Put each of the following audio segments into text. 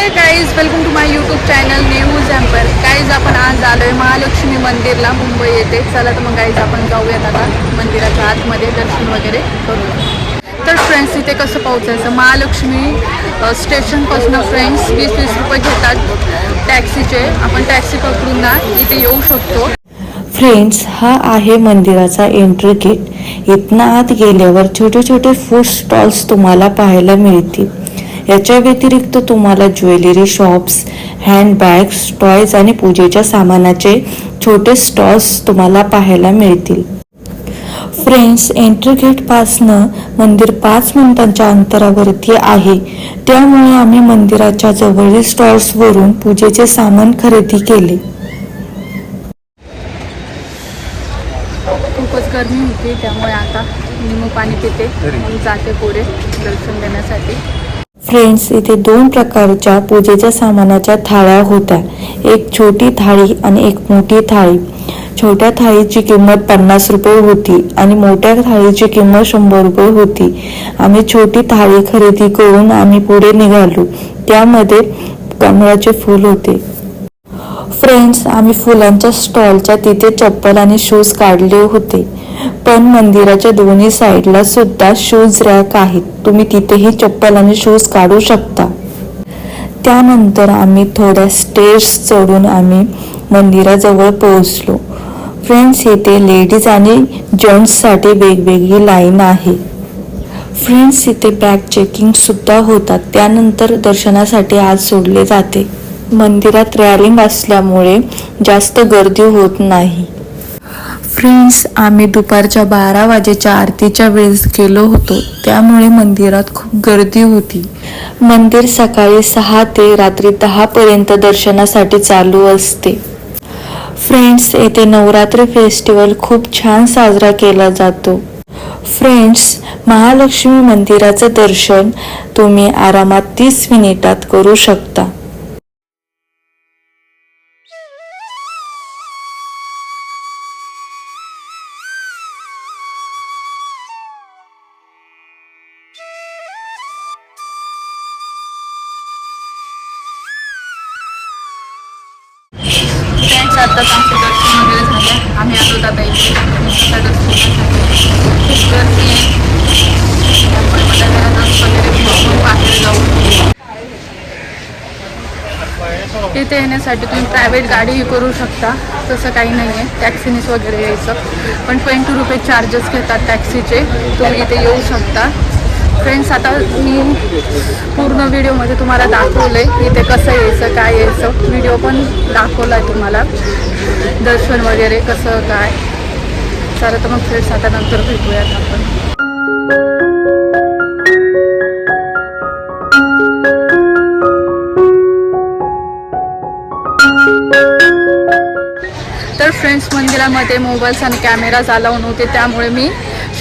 Hey guys welcome to my YouTube channel news emperor guys आपण आज आलो आहे महालक्ष्मी मंदिरला मुंबई येथे. चला तर मग गाईज आपण जाऊयात आता मंदिराच्या आतमध्ये दर्शन वगैरे करूया. तर फ्रेंड्स इथे कसं पोहोचायचं? महालक्ष्मी स्टेशनपासून फ्रेंड्स वीस वीस रुपये घेतात टॅक्सीचे आपण टॅक्सी पकडून ना इथे येऊ शकतो. फ्रेंड्स हा आहे मंदिराचा एंट्री गेट इथनं आत गेल्यावर छोटे छोटे फूड स्टॉल्स तुम्हाला पाहायला मिळतील. याच्या व्यतिरिक्त तुम्हाला ज्वेलरी शॉप्स हँडबॅग्स टॉयज आणि पूजेच्या सामानाचे छोटे स्टॉल्स तुम्हाला पाहायला मिळतील. फ्रेंड्स एंट्री गेटपासनं मंदिर पाच मिनिटांच्या अंतरावरती आहे. त्यामुळे आम्ही मंदिराच्या जवळील स्टॉल्सवरून पूजेचे सामान खरेदी केले. खूपच गरमी होती त्यामुळे आता निमू पाणी पिते जाते पुढे दर्शन देण्यासाठी फ्रेंड्स इथे दोन प्रकारच्या पूजेच्या सामानाच्या थाळ्या होत्या. एक छोटी थाळी आणि एक मोठी थाळी. छोट्या थाळीची किंमत पन्नास रुपये होती आणि मोठ्या थाळीची किंमत शंभर रुपये होती. आम्ही छोटी थाळी खरेदी करून आम्ही पुढे निघालो. त्यामध्ये कमळाचे फूल होते. फ्रेंड्स आम्ही फुलांच्या स्टॉलच्या तिथे चप्पल आणि शूज काढले होते. पण मंदिराच्या दोन्ही साईडला सुद्धा शूज रॅक आहेत. तुम्ही तिथेही चप्पल आणि शूज काढू शकता. त्यानंतर आम्ही थोड्या स्टेज चढून आम्ही मंदिराजवळ पोहोचलो. फ्रेंड्स येथे लेडीज आणि जेंट्ससाठी वेगवेगळी लाईन आहे. फ्रेंड्स इथे बॅग चेकिंग सुद्धा होतात. त्यानंतर दर्शनासाठी आज सोडले जाते. मंदिरात रॅलिंग असल्यामुळे जास्त गर्दी होत नाही. फ्रेंड्स आम्ही दुपारच्या बारा वाजेच्या आरतीच्या वेळेस गेलो होतो. त्यामुळे मंदिरात खूप गर्दी होती. मंदिर सकाळी सहा ते रात्री दहापर्यंत दर्शनासाठी चालू असते. फ्रेंड्स येथे नवरात्री फेस्टिवल खूप छान साजरा केला जातो. फ्रेंड्स महालक्ष्मी मंदिराचं दर्शन तुम्ही आरामात तीस मिनिटात करू शकता. आत्ताच आमचे दर्शन वगैरे झाले. आम्ही आलो आता इथे आता दर्शन वगैरे बाहेर इथे येण्यासाठी तुम्ही प्रायव्हेट गाडीही करू शकता. तसं काही नाही आहे टॅक्सीनेच वगैरे यायचं. पण ट्वेंटी रुपये चार्जेस घेतात टॅक्सीचे तुम्ही इथे येऊ शकता. फ्रेंड्स आता मी पूर्ण व्हिडिओमध्ये तुम्हाला दाखवलं आहे इथे कसं यायचं काय यायचं. व्हिडिओ पण दाखवला आहे तुम्हाला. दर्शन वगैरे कसं काय. तर मग फ्रेंड्स आता नंतर भेटूयात आपण. तर फ्रेंड्स मंदिरामध्ये मोबाईल्स आणि कॅमेराज अलाव नव्हते. त्यामुळे मी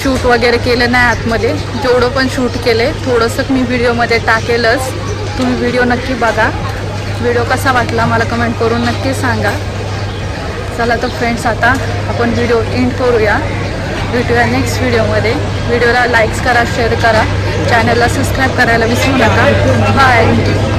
शूट वगैरे केलं नाही आतमध्ये. जेवढं पण शूट केले थोडंसं मी व्हिडिओमध्ये टाकेलच. तुम्ही व्हिडिओ नक्की बघा. व्हिडिओ कसा वाटला मला कमेंट करून नक्की सांगा. चला तर फ्रेंड्स आता आपण व्हिडिओ एंड करूया. भेटूया नेक्स्ट व्हिडिओमध्ये व्हिडिओला लाईक्स करा शेअर करा. चॅनलला सबस्क्राईब करायला विसरू नका. बाय